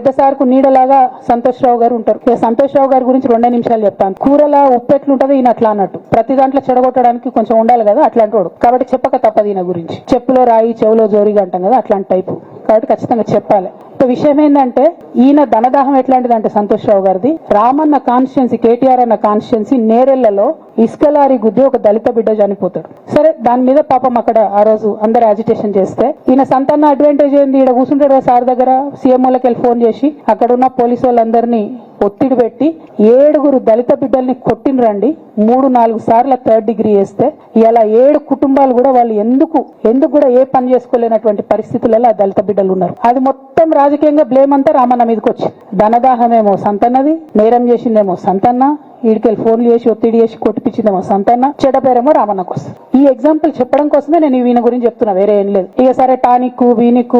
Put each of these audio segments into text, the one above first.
పెద్ద సార్కు నీడలాగా సంతోష్ రావు గారు ఉంటారు. సంతోష్ రావు గారి గురించి రెండే నిమిషాలు చెప్తాను. కూరలా ఉప్పు ఎట్లుంటదో ఈయన అట్లా అన్నట్టు. ప్రతి దాంట్లో చెడగొట్టడానికి కొంచెం ఉండాలి కదా అట్లాంటి వాడు కాబట్టి చెప్పక తప్పదు ఈయన గురించి. చెప్పులో రాయి చెవులో జోరిగా అంటాం కదా అట్లాంటి టైపు. కాబట్టి ఖచ్చితంగా చెప్పాలి. విషయం ఏంటంటే ఈయన ధనదాహం ఎట్లాంటిదంటే సంతోష్ రావు గారిది రామన్న కాన్స్టిట్యున్సీ కేటీఆర్ అన్న కాన్స్టిట్యున్సీ నేరెళ్ళలో ఇసుకలారి గుద్ది ఒక దళిత బిడ్డ చనిపోతాడు. సరే దాని మీద పాపం అక్కడ ఆ రోజు అందరు అజిటేషన్ చేస్తే ఈయన సంతాన అడ్వాంటేజ్ ఏంది? ఇక్కడ కూర్చుంటాడు సార్ దగ్గర. సీఎంఓలకి వెళ్ళి ఫోన్ చేసి అక్కడ ఉన్న పోలీసు వాళ్ళందరినీ ఒత్తిడి పెట్టి ఏడుగురు దళిత బిడ్డల్ని కొట్టినరండి మూడు నాలుగు సార్ల థర్డ్ డిగ్రీ వేస్తే ఇలా ఏడు కుటుంబాలు కూడా వాళ్ళు ఎందుకు ఎందుకు కూడా ఏ పని చేసుకోలేనటువంటి పరిస్థితులలో ఆ దళిత బిడ్డలు ఉన్నారు. అది మొత్తం రాజకీయంగా బ్లేమ్ అంతా రామన్న మీదకి వచ్చింది. ధనదాహమేమో సంతన్నది నేరం చేసిందేమో సంతన్న వీడికెళ్ళి ఫోన్లు చేసి ఒత్తిడి చేసి కొట్టిపించిందేమో సంతన్న చెడ పేరేమో రామన్నకు వస్తుంది. ఈ ఎగ్జాంపుల్ చెప్పడం కోసమే నేను ఈ గురించి చెప్తున్నా వేరే ఏం లేదు. ఇక సరే టానిక్ వీనిక్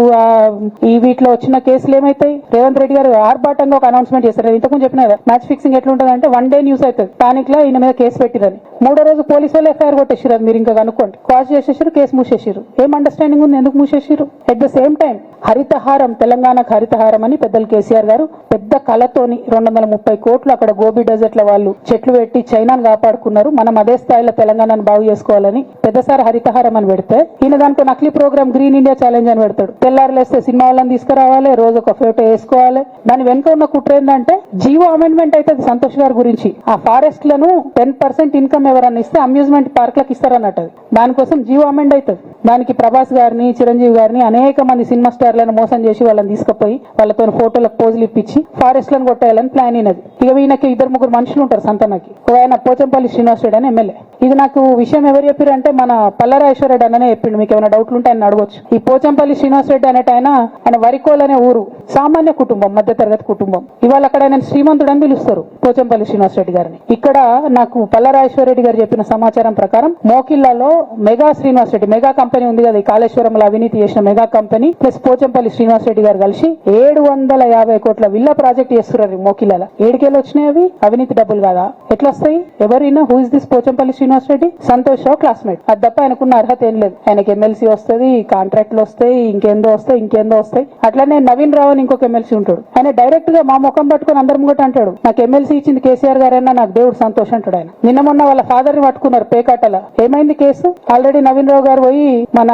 ఈ వీటిలో వచ్చిన కేసులు ఏమైతాయి? రేవంత్ రెడ్డి గారు ఆర్భాటంగా ఒక అనౌన్స్మెంట్ చేస్తారు ఇంతకుముందు చెప్పిన కదా మ్యాచ్ ఫిక్సింగ్ ఎట్లుంటుంది అంటే వన్ డే న్యూస్ అవుతుంది టానిక్లో ఈయన మీద కేసు పెట్టిరని. మూడో రోజు పోలీసు వాళ్ళు ఎఫ్ఐఆర్ కొట్టేసారు అది మీరు ఇంకా కనుక్కోండి. క్రాస్ చేసేసారు కేసు మూసేసారు ఏం అండర్స్టాండింగ్ ఉంది? ఎందుకు మూసేసారు at the same time Haritha Haram తెలంగాణకు హరితహారం అని పెద్దలు కేసీఆర్ గారు పెద్ద కళతోని రెండు వందల ముప్పై కోట్లు అక్కడ గోబీ డెజర్ట్ల వాళ్ళు చెట్లు పెట్టి చైనాను కాపాడుకున్నారు. మనం అదే స్థాయిలో తెలంగాణను బాగు చేసుకోవాలని పెద్దసారి హరితహారం అని పెడితే ఈయన దానికో నకిలీ ప్రోగ్రామ్ గ్రీన్ ఇండియా ఛాలెంజ్ అని పెడతాడు. తెల్లారులేస్తే సినిమా వాళ్ళని తీసుకురావాలి రోజు ఒక ఫోటో వేసుకోవాలి. దాని వెనుక ఉన్న కుట్ర ఏంటంటే జీవో అమెండ్మెంట్ అయితే అది సంతోష్ గారి గురించి. ఆ ఫారెస్ట్లను టెన్ పర్సెంట్ ఇన్కమ్ ఎవరన్నా ఇస్తే అమ్యూజ్మెంట్ పార్క్లకు ఇస్తారన్నట్టు దానికోసం జీవో అమెండ్ అవుతుంది దానికి ప్రభాస్ గారిని చిరంజీవి గారిని అనేక మంది సినిమా అధికారులను మోసం చేసి వాళ్ళని తీసుకుపోయి వాళ్ళతో ఫోటోలకు పోజులు ఇప్పించి ఫారెస్ట్లను కొట్టేయాలని ప్లాన్ అయినది. ఇక ఈయనకి ఇద్దరు ముగ్గురు మనుషులు ఉంటారు సంతనకి. ఒక ఆయన పోచంపల్లి శ్రీనివాస్ అని ఎమ్మెల్యే. ఇది నాకు విషయం ఎవరు చెప్పారు అంటే మన పల్లరాజేశ్వర రెడ్డి చెప్పిండు. మీకు ఏమైనా డౌట్లు ఉంటే ఆయన అడగొచ్చు. ఈ పోచంపల్లి శ్రీనివాసరెడ్డి అనేట ఆయన ఆయన వరికోల్ అనే ఊరు సామాన్య కుటుంబం మధ్య తరగతి కుటుంబం. ఇవాళ అక్కడ ఆయన శ్రీమంతుడు అని పిలుస్తారు పోచంపల్లి శ్రీనివాసరెడ్డి గారిని. ఇక్కడ నాకు పల్లరాజేశ్వర రెడ్డి గారు చెప్పిన సమాచారం ప్రకారం మోకిల్లాలో Mega Srinivas Reddy Mega company ఉంది కదా ఈ కాళేశ్వరంలో అవినీతి చేసిన Mega company plus Pochampally Srinivasa Reddy గారు కలిసి ఏడు వందల యాభై కోట్ల విల్లా ప్రాజెక్ట్ చేస్తున్నారు మోకిల్లాల. ఏడుకేళ్ళు వచ్చినాయి అవి? అవినీతి డబ్బులు కదా? ఎట్లా వస్తాయి ఎవరైనా who is this Pochampally Sri Reddy? Santosh Rao classmate. అది తప్ప ఆయనకున్న అర్హత ఏం లేదు. ఆయనకి ఎమ్మెల్సీ వస్తుంది కాంట్రాక్ట్లు వస్తాయి ఇంకేందో వస్తాయి ఇంకేందో వస్తాయి. అట్లనే నవీన్ రావు అని ఇంకొక ఎమ్మెల్సీ ఉంటాడు. ఆయన డైరెక్ట్గా మా ముఖం పట్టుకొని అందరం ముంగట అంటాడు. నాకు ఎమ్మెల్సీ ఇచ్చింది కేసీఆర్ గారైనా? నాకు దేవుడు సంతోష్ అంటాడు ఆయన. నిన్న మొన్న వాళ్ళ ఫాదర్ని పట్టుకున్నారు పేకాటల. ఏమైంది కేసు? ఆల్రెడీ నవీన్ రావు గారు పోయి మన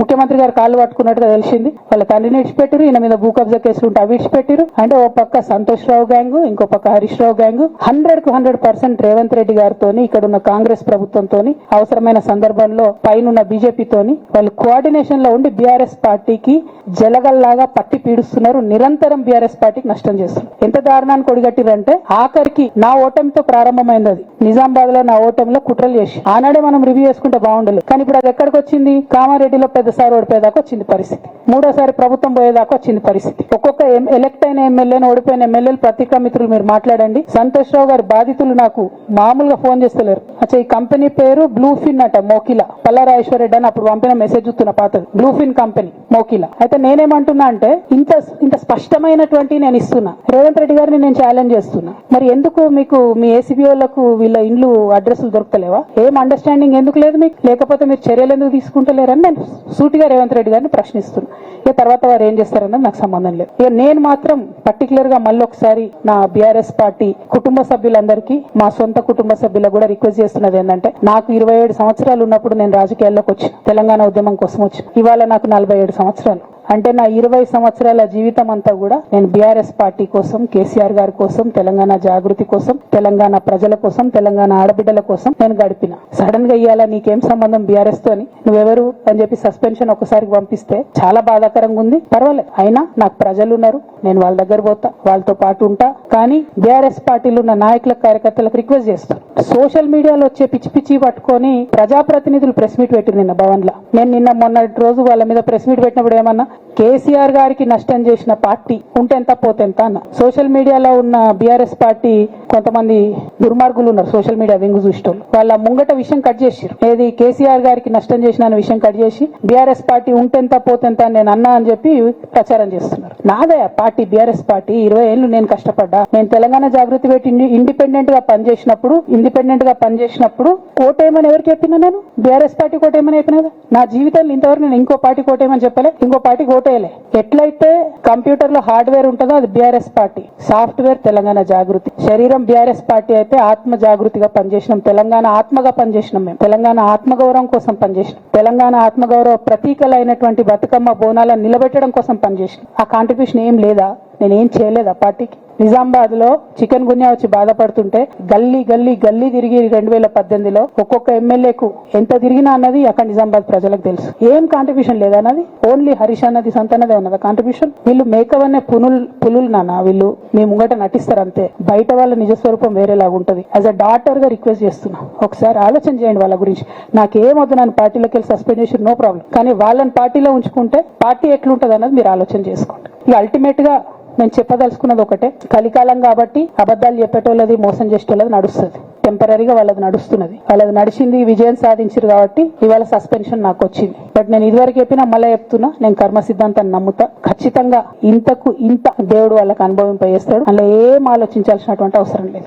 ముఖ్యమంత్రి గారు కాళ్ళు పట్టుకున్నట్టుగా తెలిసింది. వాళ్ళ తండ్రిని ఇడిచిపెట్టారు ఈయన మీద భూ కబ్జా కేసులు ఉంటే అవి ఇడిచిపెట్టారు అంటే ఓ పక్క సంతోష్ రావు గ్యాంగ్ ఇంకో పక్క హరీష్ రావు గ్యాంగ్ హండ్రెడ్కు హండ్రెడ్ పర్సెంట్ రేవంత్ రెడ్డి గారితో ఇక్కడ ఉన్న కాంగ్రెస్ ప్రభుత్వంతో అవసరమైన సందర్భంలో పైన బీజేపీతోని వాళ్ళు కోఆర్డినేషన్లో ఉండి బీఆర్ఎస్ పార్టీకి జలగల్లాగా పట్టి పీడుస్తున్నారు. నిరంతరం బీఆర్ఎస్ పార్టీకి నష్టం చేస్తున్నారు. ఎంత దారుణాన్ని కొడిగట్టిరంటే ఆఖరికి నా ఓటమితో ప్రారంభమైంది అది. నిజామాబాద్లో నా ఓటమిలో కుట్రలు చేసి ఆనాడే మనం రివ్యూ చేసుకుంటే బాగుండలేదు కానీ ఇప్పుడు అది ఎక్కడికి వచ్చింది కామారెడ్డిలో పెద్ద సార్ ఓడిపోయేదాకా వచ్చింది పరిస్థితి. మూడోసారి ప్రభుత్వం పోయేదాకా వచ్చింది పరిస్థితి. ఒక్కొక్క ఎం- ఎలక్ట్ అయిన ఎమ్మెల్యేని ఓడిపోయిన ఎమ్మెల్యేలు పత్రికా మీరు మాట్లాడండి. సంతోష్ రావు గారి బాధితులు నాకు మామూలుగా ఫోన్ చేస్తలేరు. అచ్చా ఈ కంపెనీ పేరు బ్లూఫిన్ అట మోకిల. పల్లారాజేశ్వర రెడ్డి అని అప్పుడు పంపిన మెసేజ్ చూస్తున్న పాత బ్లూఫిన్ కంపెనీ మోకిల. అయితే నేనేమంటున్నా అంటే ఇంత ఇంత స్పష్టమైనటువంటి నేను ఇస్తున్నా. రేవంత్ రెడ్డి గారిని నేను ఛాలెంజ్ చేస్తున్నా. మరి ఎందుకు మీకు మీ ఏసీబీ వాళ్ళకు వీళ్ళ ఇండ్లు అడ్రస్లు దొరకలేవా? ఏం అండర్స్టాండింగ్ ఎందుకు లేదు మీకు? లేకపోతే మీరు చర్యలు ఎందుకు తీసుకుంటలేరని నేను సూటిగా రేవంత్ రెడ్డి గారిని ప్రశ్నిస్తున్నా. ఇక తర్వాత వారు ఏం చేస్తారన్నది నాకు సంబంధం లేదు. ఇక నేను మాత్రం పర్టికులర్గా మళ్ళీ ఒకసారి నా బీఆర్ఎస్ పార్టీ కుటుంబ సభ్యులందరికీ మా సొంత కుటుంబ సభ్యులకు కూడా రిక్వెస్ట్ చేస్తున్నది ఏంటంటే నాకు ఇరవై ఏడు సంవత్సరాలు ఉన్నప్పుడు నేను రాజకీయాల్లోకి వచ్చి తెలంగాణ ఉద్యమం కోసం వచ్చి ఇవాళ నాకు నలభై ఏడు సంవత్సరాలు. అంటే నా ఇరవై సంవత్సరాల జీవితం అంతా కూడా నేను బీఆర్ఎస్ పార్టీ కోసం కేసీఆర్ గారి కోసం తెలంగాణ జాగృతి కోసం తెలంగాణ ప్రజల కోసం తెలంగాణ ఆడబిడ్డల కోసం నేను గడిపిన. సడన్గా ఇవాళ నీకేం సంబంధం బీఆర్ఎస్ తోని నువ్వెవరు అని చెప్పి సస్పెన్షన్ ఒకసారి పంపిస్తే చాలా బాధాకరంగా ఉంది. పర్వాలేదు. అయినా నాకు ప్రజలు ఉన్నారు. నేను వాళ్ళ దగ్గర పోతా వాళ్ళతో పాటు ఉంటా. కానీ బీఆర్ఎస్ పార్టీలో ఉన్న నాయకుల కార్యకర్తలకు రిక్వెస్ట్ చేస్తాను సోషల్ మీడియాలో వచ్చే పిచ్చి పిచ్చి పట్టుకొని ప్రజాప్రతినిధులు ప్రెస్ మీట్ పెట్టిన నిన్న భవన్లో నేను నిన్న మొన్నటి రోజు వాళ్ళ మీద ప్రెస్ మీట్ పెట్టినప్పుడు ఏమన్నా కేసీఆర్ గారికి నష్టం చేసిన పార్టీ ఉంటే ఎంత పోతే ఎంత అన్న. సోషల్ మీడియాలో ఉన్న బీఆర్ఎస్ పార్టీ కొంతమంది దుర్మార్గులు ఉన్నారు సోషల్ మీడియా వింగు చూసేటోళ్ళు. వాళ్ళ ముంగట విషయం కట్ చేసారు ఏది కేసీఆర్ గారికి నష్టం చేసిన విషయం కట్ చేసి బీఆర్ఎస్ పార్టీ ఉంటెంత పోతెంత నేను అన్నా అని చెప్పి ప్రచారం చేస్తున్నారు. నాదే పార్టీ బీఆర్ఎస్ పార్టీ ఇరవై ఏళ్ళు నేను కష్టపడ్డా. నేను తెలంగాణ జాగృతి పెట్టి ఇండిపెండెంట్గా పనిచేసినప్పుడు ఇండిపెండెంట్గా పనిచేసినప్పుడు కోటేమని ఎవరికి చెప్పినా నేను? బీఆర్ఎస్ పార్టీ కోటేమని చెప్పిన నా జీవితంలో ఇంతవరకు నేను ఇంకో పార్టీ కోటేమని చెప్పలే? ఇంకో పార్టీ కోటేయలే ఎట్లయితే కంప్యూటర్లో హార్డ్వేర్ ఉంటుందో అది BRS party software Telangana Jagruthi. శరీరం బీఆర్ఎస్ పార్టీ అయితే ఆత్మ జాగృతిగా పనిచేసినాం. తెలంగాణ ఆత్మగా పనిచేసినాం మేము. తెలంగాణ ఆత్మగౌరవం కోసం పనిచేసినాం. తెలంగాణ ఆత్మగౌరవ ప్రతీకలైనటువంటి బతుకమ్మ బోనాలను నిలబెట్టడం కోసం పనిచేసినాం. ఆ కాంట్రిబ్యూషన్ ఏం లేదా? నేనేం చేయలేదు ఆ పార్టీకి? నిజామాబాద్లో చికెన్ గున్యా వచ్చి బాధపడుతుంటే గల్లీ గల్లీ గల్లీ తిరిగి రెండు వేల పద్దెనిమిదిలో ఒక్కొక్క ఎమ్మెల్యేకు ఎంత తిరిగినా అన్నది అక్కడ నిజామాబాద్ ప్రజలకు తెలుసు. ఏం కాంట్రిబ్యూషన్ లేదన్నది ఓన్లీ హరీష్ అన్నది సంతనదే ఉన్నదా కాంట్రిబ్యూషన్ వీళ్ళు మేకవన్నే పునులు పులులు నాన్న వీళ్ళు మీ ముంగట నటిస్తారు అంతే. బయట వాళ్ళ నిజ స్వరూపం వేరేలాగా ఉంటుంది. యాజ్ అ డాక్టర్గా రిక్వెస్ట్ చేస్తున్నా. ఒకసారి ఆలోచన చేయండి వాళ్ళ గురించి. నాకేమొద్దు నన్ను పార్టీలోకి వెళ్ళి సస్పెండ్ చేసి నో ప్రాబ్లం కానీ వాళ్ళని పార్టీలో ఉంచుకుంటే పార్టీ ఎట్లుంటది అన్నది మీరు ఆలోచన చేసుకోండి. ఇక అల్టిమేట్గా నేను చెప్పదలుచుకున్నది ఒకటే. కలికాలం కాబట్టి అబద్ధాలు చెప్పేటోళ్ళది మోసం చేసేటోళ్ళది నడుస్తుంది. టెంపరీగా వాళ్ళది నడుస్తున్నది. వాళ్ళది నడిచింది విజయం సాధించారు కాబట్టి ఇవాళ సస్పెన్షన్ నాకు వచ్చింది. బట్ నేను ఇదివరకు చెప్పినా మళ్ళీ చెప్తున్నా నేను కర్మ సిద్ధాంతాన్ని నమ్ముతా. ఖచ్చితంగా ఇంతకు ఇంత దేవుడు వాళ్ళకి అనుభవింపజేస్తాడు. అలా ఏం ఆలోచించాల్సినటువంటి అవసరం లేదు.